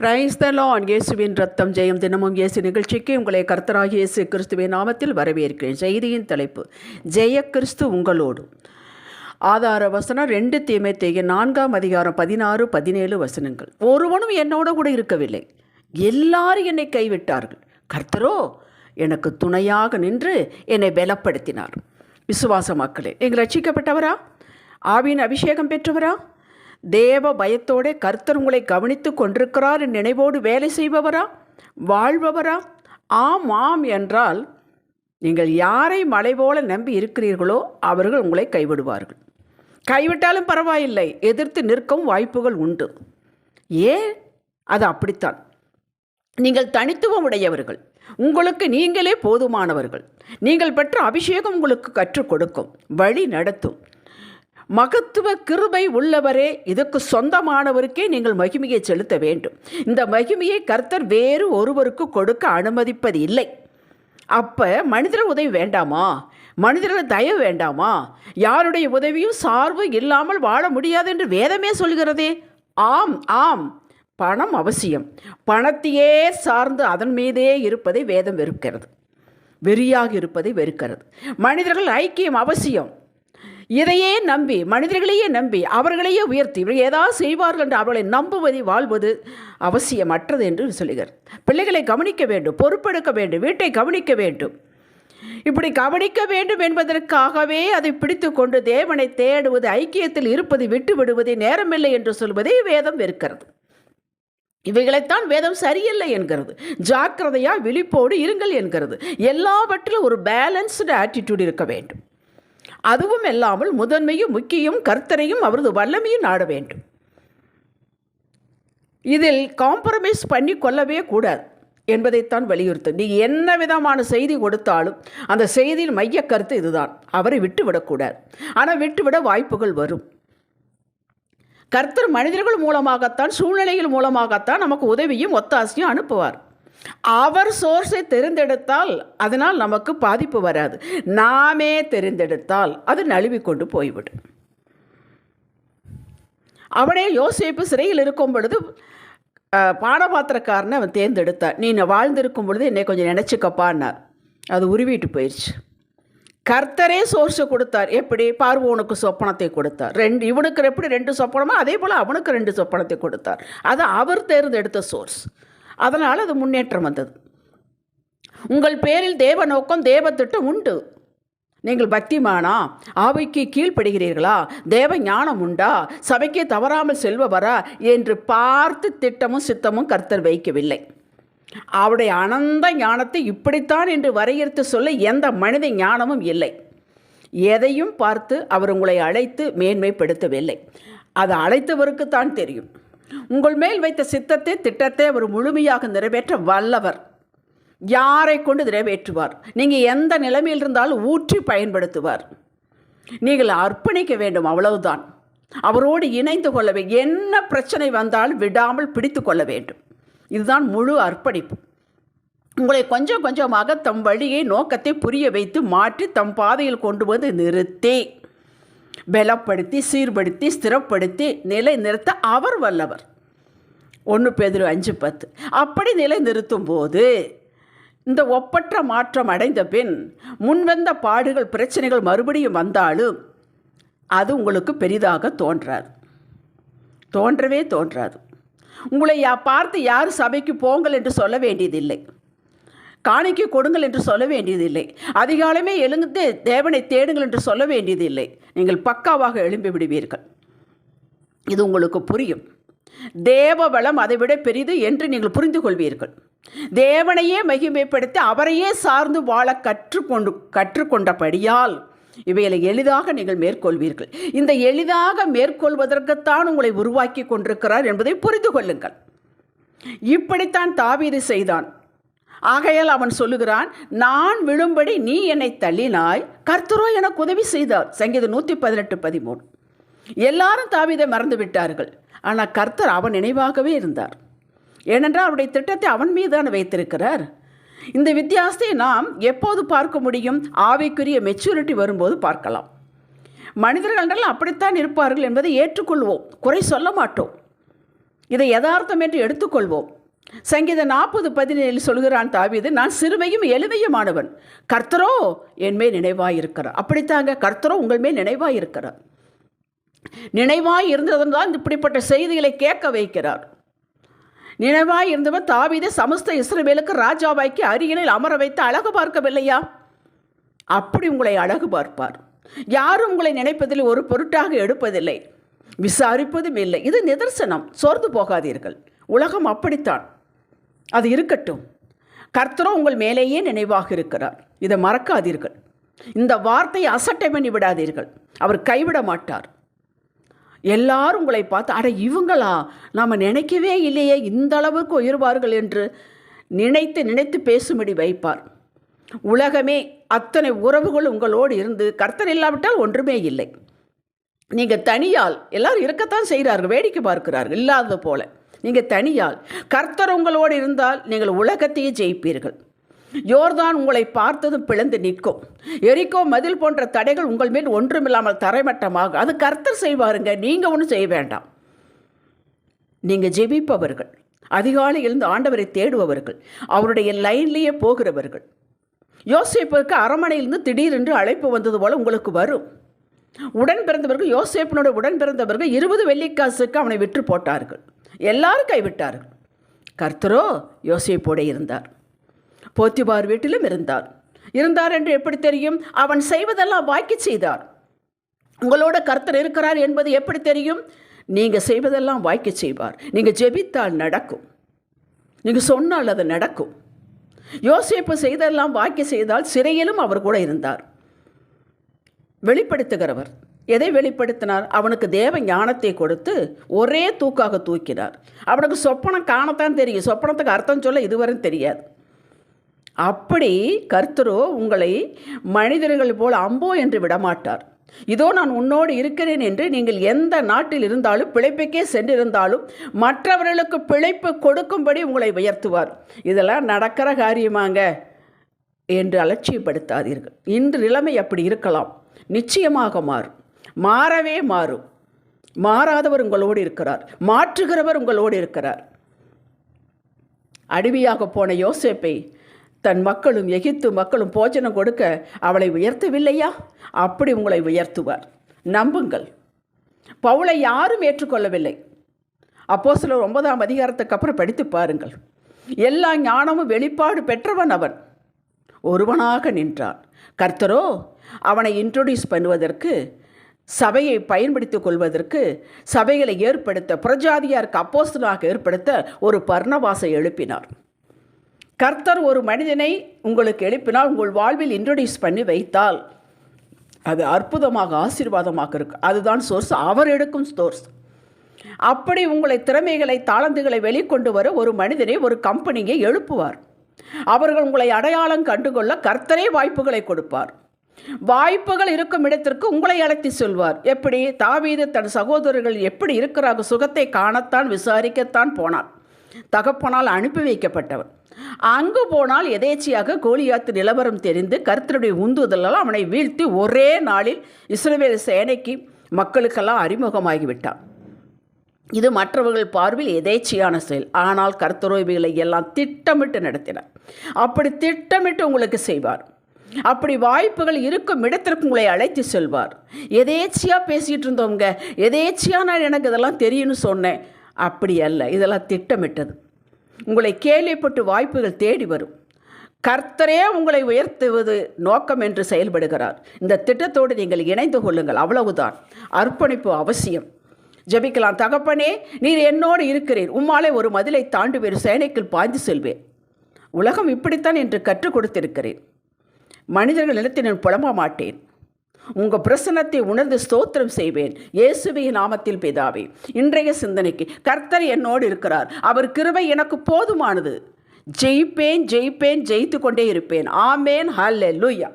Praise the லான் இயேசுவின் ரத்தம் ஜெயம் தினமும் இயேசு நிகழ்ச்சிக்கு உங்களை கர்த்தராக இயேசு கிறிஸ்துவின் நாமத்தில் வரவேற்கிறேன். செய்தியின் தலைப்பு ஜெய கிறிஸ்து உங்களோடு. ஆதார வசனம் ரெண்டு தீமைத்தேய நான்காம் அதிகாரம் பதினாறு பதினேழு வசனங்கள். ஒருவனும் என்னோட கூட இருக்கவில்லை. எல்லாரும் என்னை கைவிட்டார்கள். கர்த்தரோ எனக்கு துணையாக நின்று என்னை பலப்படுத்தினார். விசுவாச மக்களே எங்கள் ரட்சிக்கப்பட்டவரா? ஆவியின் அபிஷேகம் பெற்றவரா? தேவ பயத்தோட கர்த்தர் உங்களை கவனித்து கொண்டிருக்கிறார் நினைவோடு வேலை செய்பவரா? வாழ்பவரா? ஆம் ஆம் என்றால் நீங்கள் யாரை மலை போல நம்பி இருக்கிறீர்களோ அவர்கள் உங்களை கைவிடுவார்கள். கைவிட்டாலும் பரவாயில்லை எதிர்த்து நிற்கவும் வாய்ப்புகள் உண்டு. ஏன் அது அப்படித்தான். நீங்கள் தனித்துவம் உடையவர்கள். உங்களுக்கு நீங்களே போதுமானவர்கள். நீங்கள் பெற்ற அபிஷேகம் உங்களுக்கு கற்றுக் கொடுக்கும். வழி நடத்தும். மகத்துவ கிருபை உள்ளவரே இதுக்கு சொந்தமானவருக்கே நீங்கள் மகிமையை செலுத்த வேண்டும். இந்த மகிமையை கர்த்தர் வேறு ஒருவருக்கு கொடுக்க அனுமதிப்பது இல்லை. அப்போ மனிதர் உதவி வேண்டாமா? மனிதர்கள் தயவு வேண்டாமா? யாருடைய உதவியும் சார்பு இல்லாமல் வாழ முடியாது என்று வேதமே சொல்கிறதே ஆம் ஆம். பணம் அவசியம். பணத்தையே சார்ந்து அதன் மீதே இருப்பதை வேதம் வெறுக்கிறது. வெறியாக இருப்பதை வெறுக்கிறது. மனிதர்கள் ஐக்கியம் அவசியம். இதையே நம்பி மனிதர்களையே நம்பி அவர்களையே உயர்த்தி இவர்கள் ஏதாவது செய்வார்கள் என்று அவர்களை நம்புவதை வாழ்வது அவசியமற்றது என்று சொல்லுகிறார். பிள்ளைகளை கவனிக்க வேண்டும் பொறுப்பெடுக்க வேண்டும் வீட்டை கவனிக்க வேண்டும். இப்படி கவனிக்க வேண்டும் என்பதற்காகவே அதை பிடித்து கொண்டு தேவனை தேடுவது ஐக்கியத்தில் இருப்பது விட்டு விடுவதை நேரமில்லை என்று சொல்வதை வேதம் வெறுக்கிறது. இவைகளைத்தான் வேதம் சரியில்லை என்கிறது. ஜாக்கிரதையா விழிப்போடு இருங்கள் என்கிறது. எல்லாவற்றிலும் ஒரு பேலன்ஸ்டு ஆட்டிடியூட் இருக்க வேண்டும். அதுவும் இல்லாமல் முதன்மையும் முக்கியம் கர்த்தரையும் அவரது வல்லமையும் நாட வேண்டும். இதில் காம்ப்ரமைஸ் பண்ணி கொள்ளவே கூடாது என்பதைத்தான் வலியுறுத்தும் நீ என்ன விதமான செய்தி கொடுத்தாலும் அந்த செய்தியின் மைய கருத்து இதுதான். அவரை விட்டுவிடக்கூடாது ஆனால் விட்டுவிட வாய்ப்புகள் வரும். கர்த்தர் மனிதர்கள் மூலமாகத்தான் சூழ்நிலைகள் மூலமாகத்தான் நமக்கு உதவியும் ஒத்தாசையும் அனுப்புவார். அவர் சோர்ஸை தெரிந்தெடுத்தால் அதனால் நமக்கு பாதிப்பு வராது. நாமே தெரிந்தெடுத்தால் அது நழுவி கொண்டு போய்விடும். அவனே யோசிப்பு சிறையில் இருக்கும் பொழுது பானபாத்திரக்காரனை அவன் தேர்ந்தெடுத்தான். நீ வாழ்ந்திருக்கும் பொழுது என்னை கொஞ்சம் நினச்சிக்கப்பான்னார் அது உருவிட்டு போயிடுச்சு கர்த்தரே சோர்ஸை கொடுத்தார். எப்படி? பார்வோனுக்கு சொப்பனத்தை கொடுத்தார். ரெண்டு இவனுக்கு எப்படி ரெண்டு சொப்பனமோ அதே போல் அவனுக்கு ரெண்டு சொப்பனத்தை கொடுத்தார். அது அவர் தேர்ந்தெடுத்த சோர்ஸ் அதனால் அது முன்னேற்றம் வந்தது. உங்கள் பேரில் தேவ நோக்கம் தேவ திட்டம் உண்டு. நீங்கள் பக்திமானா? ஆவைக்கு கீழ்ப்படுகிறீர்களா? தேவ ஞானம் உண்டா? சபைக்கு தவறாமல் செல்பவரா? என்று பார்த்து திட்டமும் சித்தமும் கர்த்தர் வைக்கவில்லை. அவருடைய அனந்த ஞானத்தை இப்படித்தான் என்று வரையறுத்து சொல்ல எந்த மனித ஞானமும் இல்லை. எதையும் பார்த்து அவர் உங்களை அழைத்து மேன்மைப்படுத்தவில்லை. அது அழைத்தவருக்குத்தான் தெரியும். உங்கள் மேல் வைத்த சித்தத்தை திட்டத்தை அவர் முழுமையாக நிறைவேற்ற வல்லவர். யாரை கொண்டு நிறைவேற்றுவார்? நீங்கள் எந்த நிலைமையில் இருந்தாலும் ஊற்றி பயன்படுத்துவார். நீங்கள் அர்ப்பணிக்க வேண்டும் அவ்வளவுதான். அவரோடு இணைந்து கொள்ள வேண்டும் என்ன பிரச்சனை வந்தாலும் விடாமல் பிடித்து கொள்ள வேண்டும். இதுதான் முழு அர்ப்பணிப்பு. உங்களை கொஞ்சம் கொஞ்சமாக தம் வழியை நோக்கத்தை புரிய வைத்து மாற்றி தம் பாதையில் கொண்டு வந்து நிறுத்தி. பலப்படுத்தி சீர்படுத்தி ஸ்திரப்படுத்தி நிலை நிறுத்த அவர் வல்லவர். ஒன்று பேதிரு அஞ்சு பத்து. அப்படி நிலை நிறுத்தும் போது இந்த ஒப்பற்ற மாற்றம் அடைந்த பின் முன்வந்த பாடுகள் பிரச்சனைகள் மறுபடியும் வந்தாலும் அது உங்களுக்கு பெரிதாக தோன்றாது. தோன்றவே தோன்றாது. உங்களை யா பார்த்து யார் சபைக்கு போங்கள் என்று சொல்ல வேண்டியதில்லை. காணிக்கு கொடுங்கள் என்று சொல்ல வேண்டியதில்லை. அதிகாலமே எழுந்து தேவனை தேடுங்கள் என்று சொல்ல வேண்டியதில்லை. நீங்கள் பக்காவாக எழும்பி விடுவீர்கள். இது உங்களுக்கு புரியும். தேவ வளம் அதைவிட பெரிது என்று நீங்கள் புரிந்து கொள்வீர்கள். தேவனையே மகிமைப்படுத்தி அவரையே சார்ந்து வாழ கற்றுக்கொண்டு கற்றுக்கொண்டபடியால் இவைகளை எளிதாக நீங்கள் மேற்கொள்வீர்கள். இந்த எளிதாக மேற்கொள்வதற்குத்தான் உங்களை உருவாக்கி கொண்டிருக்கிறார் என்பதை புரிந்து கொள்ளுங்கள். இப்படித்தான் தாவீது செய்தான். ஆகையால் அவன் சொல்லுகிறான் நான் விழும்படி நீ என்னை தள்ளினாய் கர்த்தரோ எனக்கு உதவி செய்தார். சங்கீதம் நூற்றி பதினெட்டு பதிமூணு. எல்லாரும் தாவிதை மறந்து விட்டார்கள். ஆனால் கர்த்தர் அவன் நினைவாகவே இருந்தார். ஏனென்றால் அவருடைய திட்டத்தை அவன் மீதான வைத்திருக்கிறார். இந்த வித்தியாசத்தை நாம் எப்போது பார்க்க முடியும்? ஆவிக்குரிய மெச்சூரிட்டி வரும்போது பார்க்கலாம். மனிதர்கள் அப்படித்தான் இருப்பார்கள் என்பதை ஏற்றுக்கொள்வோம். குறை சொல்ல மாட்டோம். இதை யதார்த்தம் என்று எடுத்துக்கொள்வோம். சங்கீத நாற்பது பதினேழு சொல்கிறான் தாவீது நான் சிறுமையும் எளிமையுமானவன். கர்த்தரோ என் மேல் நினைவாயிருக்கிறார். அப்படித்தாங்க கர்த்தரோ உங்கள் மேல் நினைவாயிருக்கிறார். நினைவாய் இருந்ததுதான் இப்படிப்பட்ட செய்திகளை கேட்க வைக்கிறார். நினைவாய் இருந்தவர் தாவிதை சமஸ்த இஸ்ரவேலுக்கு ராஜாவாய்க்கு அரியணையில் அமர வைத்து அழகு பார்க்கவில்லையா? அப்படி உங்களை அழகு பார்ப்பார். யாரும் உங்களை நினைப்பதில் ஒரு பொருட்டாக எடுப்பதில்லை. விசாரிப்பதும் இல்லை. இது நிதர்சனம். சோர்ந்து போகாதீர்கள். உலகம் அப்படித்தான். அது இருக்கட்டும். கர்த்தரோ உங்கள் மேலேயே நினைவாக இருக்கிறார். இதை மறக்காதீர்கள். இந்த வார்த்தையை அசட்டை பண்ணி விடாதீர்கள். அவர் கைவிட மாட்டார். எல்லாரும் உங்களை பார்த்து அட இவங்களா? நாம் நினைக்கவே இல்லையே. இந்த அளவுக்கு உயர்வார்கள் என்று நினைத்து நினைத்து பேசும்படி வைப்பார். உலகமே அத்தனை உறவுகள் உங்களோடு இருந்து கர்த்தர் இல்லாவிட்டால் ஒன்றுமே இல்லை. நீங்கள் தனியால் எல்லாரும் இருக்கத்தான் செய்கிறார்கள். வேடிக்கை பார்க்கிறார்கள். இல்லாதது போல. நீங்கள் தனியால். கர்த்தர் உங்களோடு இருந்தால் நீங்கள் உலகத்தையே ஜெயிப்பீர்கள். யோர்தான் உங்களை பார்த்ததும் பிளந்து நிற்கும். எரிக்கோ மதில் போன்ற தடைகள் உங்கள் மேல் ஒன்றுமில்லாமல் தரைமட்டமாக அது கர்த்தர் செய்வாருங்க. நீங்கள் ஒன்றும் செய்ய வேண்டாம். நீங்கள் ஜெபிப்பவர்கள். அதிகாலை எழுந்து ஆண்டவரை தேடுபவர்கள். அவருடைய லைன்லேயே போகிறவர்கள். யோசேப்புக்கு அரமனையிலிருந்து திடீரென்று அழைப்பு வந்தது போல உங்களுக்கு வரும். உடன் பிறந்தவர்கள் யோசேப்பனோட உடன் பிறந்தவர்கள் இருபது வெள்ளிக்காசுக்கு அவனை விற்று போட்டார்கள். எல்லாரும் கைவிட்டார்கள். கர்த்தரோ யோசிப்போட இருந்தார். போத்திபார் வீட்டிலும் இருந்தார். இருந்தார் என்று எப்படி தெரியும்? அவன் செய்வதெல்லாம் வாக்கி செய்தார். உங்களோட கர்த்தர் இருக்கிறார் என்பது எப்படி தெரியும்? நீங்கள் செய்வதெல்லாம் வாய்க்க செய்வார். நீங்கள் ஜெபித்தால் நடக்கும். நீங்கள் சொன்னால் அது நடக்கும். யோசிப்பு செய்தெல்லாம் வாக்கிய செய்தால் சிறையிலும் அவர் கூட இருந்தார். வெளிப்படுத்துகிறவர். எதை வெளிப்படுத்தினார்? அவனுக்கு தேவ ஞானத்தை கொடுத்து ஒரே தூக்காக தூக்கினார். அவனுக்கு சொப்பனம் காணத்தான் தெரியும். சொப்பனத்துக்கு அர்த்தம் சொல்ல இதுவரை தெரியாது. அப்படி கர்த்தரோ உங்களை மனிதர்கள் போல் அம்போ என்று விடமாட்டார். இதோ நான் உன்னோடு இருக்கிறேன் என்று நீங்கள் எந்த நாட்டில் இருந்தாலும் பிழைப்புக்கே சென்றிருந்தாலும் மற்றவர்களுக்கு பிழைப்பு கொடுக்கும்படி உங்களை உயர்த்துவார். இதெல்லாம் நடக்கிற காரியமாங்க என்று அலட்சியப்படுத்தாதீர்கள். இன்று நிலைமை அப்படி இருக்கலாம். நிச்சயமாக மாறும். மாறவே மாறும். மாறாதவர் உங்களோடு இருக்கிறார். மாற்றுகிறவர் உங்களோடு இருக்கிறார். அடிமையாக போன யோசேப்பை தன் மக்களும் எகிப்து மக்களும் போஜனம் கொடுக்க அவளை உயர்த்தவில்லையா? அப்படி உங்களை உயர்த்துவார். நம்புங்கள். பவுளை யாரும் ஏற்றுக்கொள்ளவில்லை. அப்போ சிலர் ஒன்பதாம் அதிகாரத்துக்கு அப்புறம் படித்து பாருங்கள். எல்லா ஞானமும் வெளிப்பாடு பெற்றவன் அவன். ஒருவனாக நின்றான். கர்த்தரோ அவனை இன்ட்ரொடியூஸ் பண்ணுவதற்கு சபையை பயன்படுத்திக் கொள்வதற்கு சபைகளை ஏற்படுத்த புரஜாதியாருக்கு அப்போஸ்தலாக ஏற்படுத்த ஒரு பர்ணவாசை எழுப்பினார். கர்த்தர் ஒரு மனிதனை உங்களுக்கு எழுப்பினால் உங்கள் வாழ்வில் இன்ட்ரடியூஸ் பண்ணி வைத்தால் அது அற்புதமாக ஆசீர்வாதமாக இருக்கும் அதுதான் சோர்ஸ் அவர் எடுக்கும் சோர்ஸ் அப்படி உங்களை திறமைகளை தாளந்துகளை வெளிக்கொண்டு வர ஒரு மனிதனை ஒரு கம்பெனியை எழுப்புவார். அவர்கள் உங்களை அடையாளம் கண்டுகொள்ள கர்த்தரே வாய்ப்புகளை கொடுப்பார். வாய்ப்புகள் இருக்கும் இடத்திற்கு உங்களை அழைத்து செல்வார். எப்படி? தாவீது தன் சகோதரர்கள் எப்படி இருக்கிறாங்க சுகத்தை காணத்தான் விசாரிக்கத்தான் போனார். தகப்பனால் அனுப்பி வைக்கப்பட்டவன் அங்கு போனால் எதேச்சியாக கோலியாத்து நிலவரம் தெரிந்து கர்த்தருடைய உந்துதலால் அவனை வீழ்த்தி ஒரே நாளில் இஸ்ரேல் சேனைக்கு மக்களுக்கெல்லாம் அறிமுகமாகிவிட்டான் இது மற்றவர்கள் பார்வையில் எதேச்சியான செயல். ஆனால் கர்த்தரோவிகளை எல்லாம் திட்டமிட்டு நடத்தினார். அப்படி திட்டமிட்டு உங்களுக்கு செய்வார். அப்படி வாய்ப்புகள் இருக்கும் இடத்திற்கு உங்களை அழைத்து செல்வார். எதேச்சியாக பேசிகிட்டு இருந்தவங்க எதேச்சியாக நான் எனக்கு இதெல்லாம் தெரியும்னு சொன்னேன். அப்படி அல்ல இதெல்லாம் திட்டமிட்டது. உங்களை கேள்விப்பட்டு வாய்ப்புகள் தேடி வரும். கர்த்தரே உங்களை உயர்த்துவது நோக்கம் என்று செயல்படுகிறார். இந்த திட்டத்தோடு நீங்கள் இணைந்து கொள்ளுங்கள். அவ்வளவுதான். அர்ப்பணிப்பு அவசியம். ஜபிக்கலாம். தகப்பனே நீர் என்னோடு இருக்கிறீர். உம்மாலே ஒரு மதிலை தாண்டி வேறு சேனைக்குள் பாய்ந்து செல்வேன். உலகம் இப்படித்தான் என்று கற்றுக் கொடுத்திருக்கிறேன். மனிதர்கள் நிலத்தில் நான் புலம்ப மாட்டேன். உங்கள் பிரசனத்தை உணர்ந்து ஸ்தோத்திரம் செய்வேன். இயேசுவின் நாமத்தில் பிதாவே இன்றைய சிந்தனைக்கு கர்த்தர் என்னோடு இருக்கிறார். அவர் கிருவை எனக்கு போதுமானது. ஜெயிப்பேன் ஜெயிப்பேன் ஜெயித்து கொண்டே இருப்பேன். ஆமேன். ஹல்லே லூயா